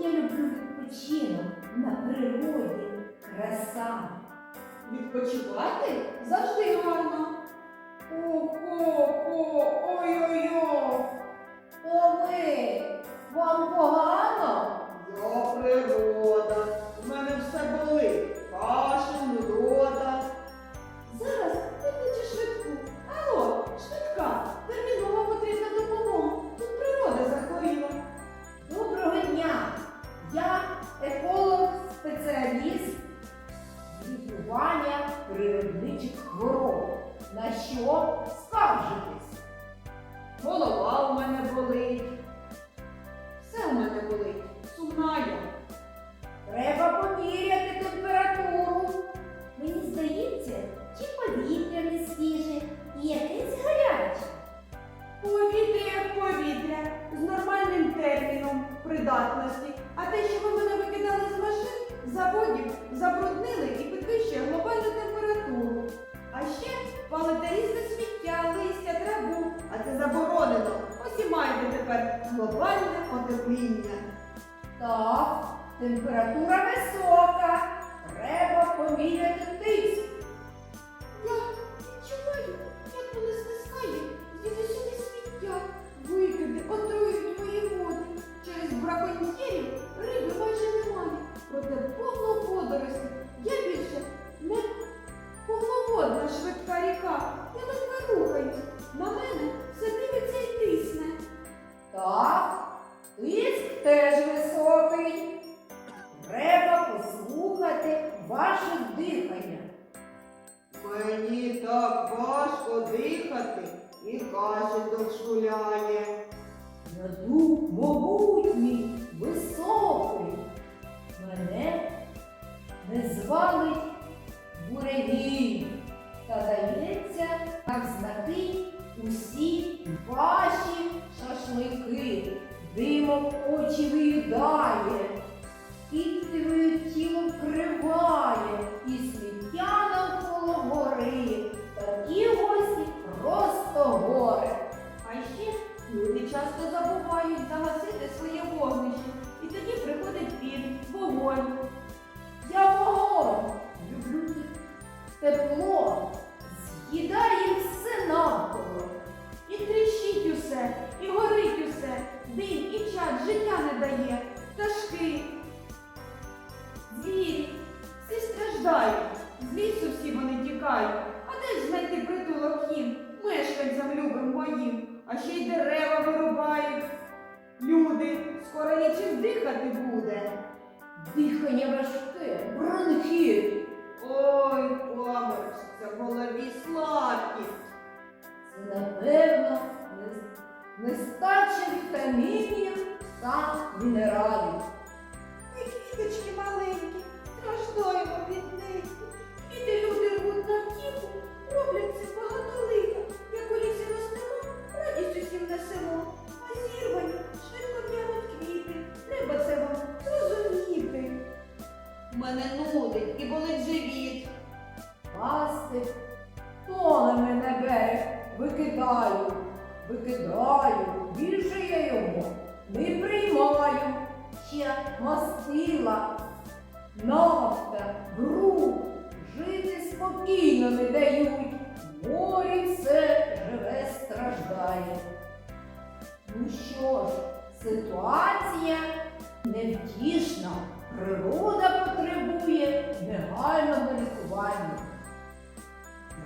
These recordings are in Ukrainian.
я люблю відпочинок на природі, краса. Відпочивати завжди гарно. О-хо-хо, ой-ой-ой. О, ви, вам погано? Я природа. У мене все болить. Еколог, спеціаліст з лікування природничих хвороб. На що скаржитесь? Голова у мене болить. Все у мене болить. Сумна я. Треба поміряти температуру. Мені здається, чи повітря не свіже і якесь гаряче. Повітря як повітря з нормальним терміном придатності. А те, що ви мене викидали з машин, заводів, забруднили і підвищує глобальну температуру. А ще палите різне сміття, листя, траву, а це заборонено. Ось і маєте тепер глобальне потепління. Так, температура висока. Треба поміряти тиск теж високий. Треба послухати ваше дихання. Мені так важко дихати і кашель дошкуляє. Дух могутній, високий. Мене не звалить буревій. Та дається на знаки усі ваші шашлики. Димом очі виїдає, і тіло вкриває, дим життя не дає, пташки, звірі, всі страждають, з всі вони тікають. А де ж знайти притулок їм, мешканцям любим моїм, а ще й дерева вирубають. Люди, скоро нічим дихати буде. Дихання важке, бронхіт. Ой, померся, в голові та мінералів. Ми квіточки маленькі, страждаємо від них. Квіти люди рвуть на втіху, роблять це багато лиха. Як у лісі ростемо, радість усім несемо. А зірвані швидко в'януть квіти. Треба це вам зрозуміти. Мене нудить і болить живіт. Пасти, тоне на берег, викидаю, викидаю, більше я його не приймаю. Ще мастила, нафта, бруд, жити спокійно не дають. Морі все живе страждає. Ну що ж, ситуація невтішна. Природа потребує негайного лікування.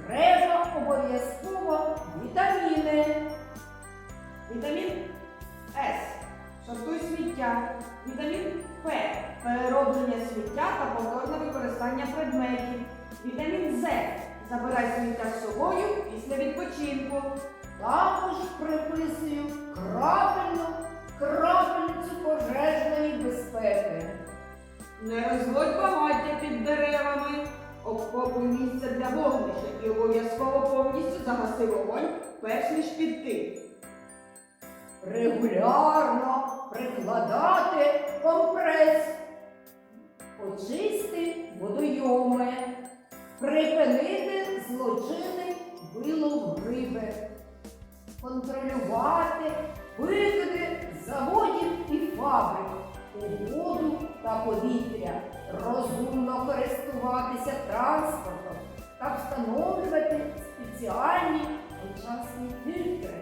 Треба обов'язково вітаміни. Вітамін С. Сортуй сміття. Вітамін П. Перероблення сміття та повторне використання предметів. Вітамін З. Забирай сміття з собою після відпочинку. Також приписую крапельну крапельницю пожежної безпеки. Не розводь багаття під деревами. Обкопуй місце для вогнища і обов'язково повністю загаси вогонь, перш ніж піти. Регулярно прикладати компрес. Очисти водойоми. Припинити злочинний вилов риби. Контролювати викиди заводів і фабрик. воду та повітря, розумно користуватися транспортом та встановлювати спеціальні сучасні фільтри.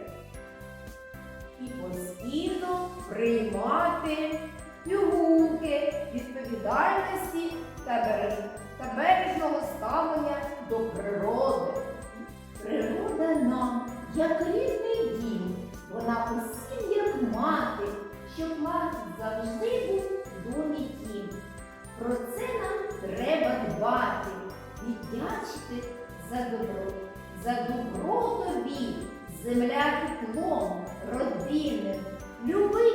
І постійно приймати та, береж- та бережного ставлення до природи. Природа нам, як рідний дім, вона усім як мати, щоб мати завжди був домі тім. Про це нам треба дбати, віддячити за добро, за добро тобі, земля теплом, родинним. Люби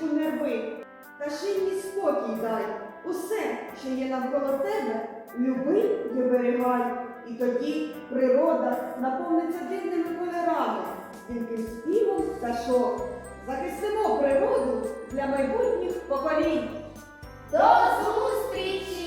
квіточку не рви, та шинні спокій дай. Усе, що є навколо тебе, люби і оберігай. І тоді природа наповниться дивними кольорами, тільки співом пташок. Захистимо природу для майбутніх поколінь. До зустрічі!